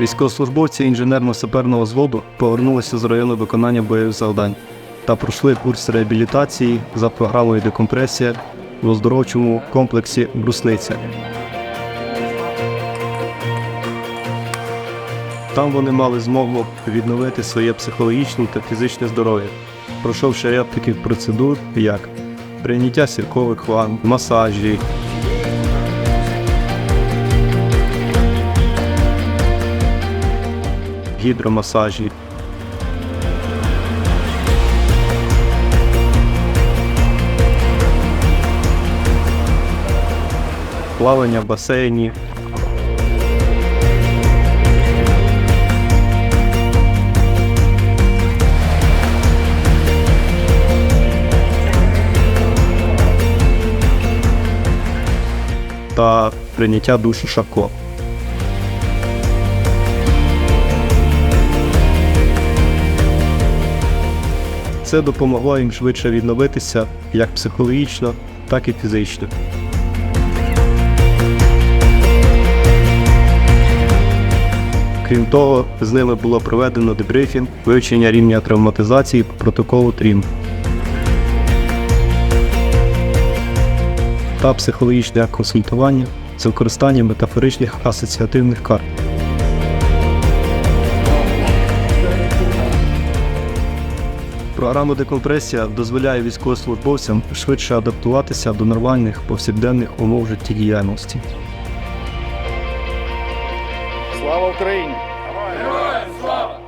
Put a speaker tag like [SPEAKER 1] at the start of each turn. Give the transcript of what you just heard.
[SPEAKER 1] Військовослужбовці інженерно-саперного взводу повернулися з району виконання бойових завдань та пройшли курс реабілітації за програмою декомпресія в оздоровчому комплексі Брусниця. Там вони мали змогу відновити своє психологічне та фізичне здоров'я, пройшовши ряд таких процедур, як прийняття сіркових ванн, масажі, гідромасажі. Плавання в басейні, та прийняття душу Шавко. Це допомогло їм швидше відновитися як психологічно, так і фізично. Крім того, з ними було проведено дебрифінг, вивчення рівня травматизації по протоколу ТРІМ. та психологічне консультування з використанням метафоричних асоціативних карт. Програма декомпресія дозволяє військовослужбовцям швидше адаптуватися до нормальних повсякденних умов життєдіяльності.
[SPEAKER 2] Слава Україні! Героям слава!